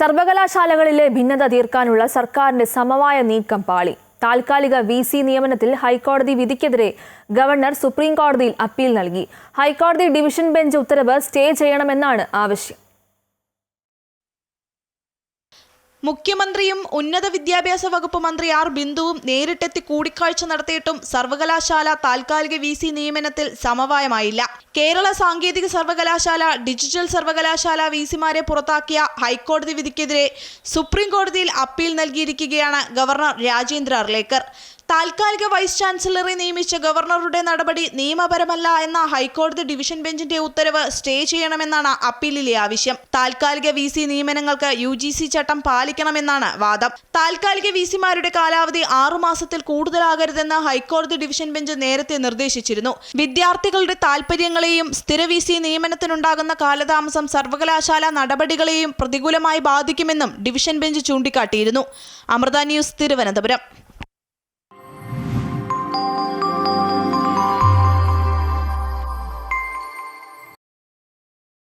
സർവകലാശാലകളിലെ ഭിന്നത തീർക്കാനുള്ള സർക്കാരിന്റെ സമവായ നീക്കം പാളി. താൽക്കാലിക വി സി നിയമനത്തിൽ ഹൈക്കോടതി വിധിക്കെതിരെ ഗവർണർ സുപ്രീം കോടതിയിൽ അപ്പീൽ നൽകി. ഹൈക്കോടതി ഡിവിഷൻ ബെഞ്ച് ഉത്തരവ് സ്റ്റേ ചെയ്യണമെന്നാണ് ആവശ്യം. മുഖ്യമന്ത്രിയും ഉന്നത വിദ്യാഭ്യാസ വകുപ്പ് മന്ത്രി ആർ ബിന്ദുവും നേരിട്ടെത്തി കൂടിക്കാഴ്ച നടത്തിയിട്ടും സർവകലാശാല താൽക്കാലിക വി സി നിയമനത്തിൽ സമവായമായില്ല. കേരള സാങ്കേതിക സർവകലാശാല ഡിജിറ്റൽ സർവകലാശാല വി സിമാരെ പുറത്താക്കിയ ഹൈക്കോടതി വിധിക്കെതിരെ സുപ്രീം കോടതിയിൽ അപ്പീൽ നൽകിയിരിക്കുകയാണ് ഗവർണർ രാജേന്ദ്ര അർലേക്കർ. താൽക്കാലിക വൈസ് ചാൻസലറെ നിയമിച്ച ഗവർണറുടെ നടപടി നിയമപരമല്ല എന്ന ഹൈക്കോടതി ഡിവിഷൻ ബെഞ്ചിന്റെ ഉത്തരവ് സ്റ്റേ ചെയ്യണമെന്നാണ് അപ്പീലിലെ ആവശ്യം. താൽക്കാലിക വി സി നിയമനങ്ങൾക്ക് യു ജി സി ചട്ടം പാലിക്കണമെന്നാണ് വാദം. താൽക്കാലിക വി സിമാരുടെ കാലാവധി ആറുമാസത്തിൽ കൂടുതലാകരുതെന്ന് ഹൈക്കോടതി ഡിവിഷൻ ബെഞ്ച് നേരത്തെ നിർദ്ദേശിച്ചിരുന്നു. വിദ്യാർത്ഥികളുടെ താൽപര്യങ്ങളെയും സ്ഥിര വി സി നിയമനത്തിനുണ്ടാകുന്ന കാലതാമസം സർവകലാശാല നടപടികളെയും പ്രതികൂലമായി ബാധിക്കുമെന്നും ഡിവിഷൻ ബെഞ്ച് ചൂണ്ടിക്കാട്ടിയിരുന്നു. അമൃത ന്യൂസ് തിരുവനന്തപുരം.